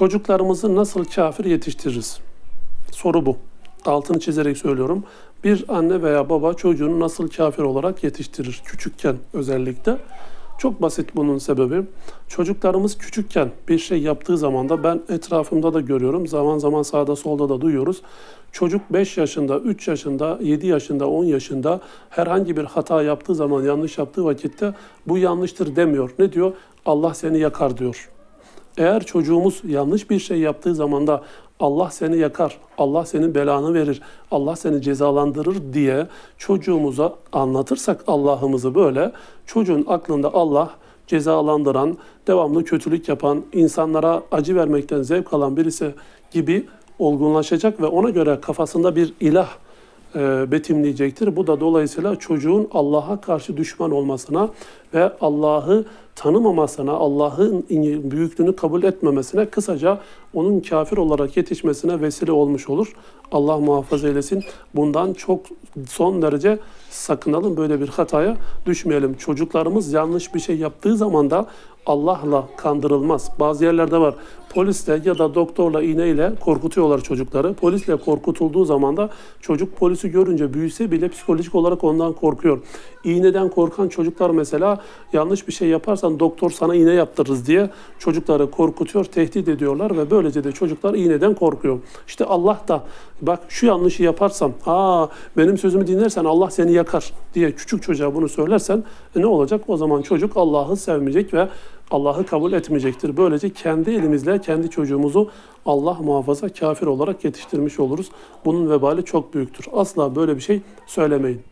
Çocuklarımızı nasıl kafir yetiştiririz? Soru bu. Altını çizerek söylüyorum. Bir anne veya baba çocuğunu nasıl kafir olarak yetiştirir? Küçükken özellikle. Çok basit bunun sebebi. Çocuklarımız küçükken bir şey yaptığı zaman da ben etrafımda da görüyorum. Zaman zaman sağda solda da duyuyoruz. Çocuk 5 yaşında, 3 yaşında, 7 yaşında, 10 yaşında herhangi bir hata yaptığı zaman, yanlış yaptığı vakitte bu yanlıştır demiyor. Ne diyor? Allah seni yakar diyor. Eğer çocuğumuz yanlış bir şey yaptığı zaman da Allah seni yakar, Allah senin belanı verir, Allah seni cezalandırır diye çocuğumuza anlatırsak Allah'ımızı böyle çocuğun aklında Allah cezalandıran, devamlı kötülük yapan, insanlara acı vermekten zevk alan birisi gibi olgunlaşacak ve ona göre kafasında bir ilah e, betimleyecektir. Bu da dolayısıyla çocuğun Allah'a karşı düşman olmasına ve Allah'ı tanımamasına, Allah'ın büyüklüğünü kabul etmemesine, kısaca onun kafir olarak yetişmesine vesile olmuş olur. Allah muhafaza eylesin. Bundan çok son derece sakınalım. Böyle bir hataya düşmeyelim. Çocuklarımız yanlış bir şey yaptığı zaman da Allah'la kandırılmaz. Bazı yerlerde var. Polisle ya da doktorla iğneyle korkutuyorlar çocukları. Polisle korkutulduğu zaman da çocuk polisi görünce büyüse bile psikolojik olarak ondan korkuyor. İğneden korkan çocuklar mesela yanlış bir şey yaparsan doktor sana iğne yaptırırız diye çocukları korkutuyor, tehdit ediyorlar ve böylece de çocuklar iğneden korkuyor. İşte Allah da bak şu yanlışı yaparsam, aa benim sözümü dinlersen Allah seni yakar diye küçük çocuğa bunu söylersen e, ne olacak? O zaman çocuk Allah'ı sevmeyecek ve Allah'ı kabul etmeyecektir. Böylece kendi elimizle kendi çocuğumuzu Allah muhafaza kafir olarak yetiştirmiş oluruz. Bunun vebali çok büyüktür. Asla böyle bir şey söylemeyin.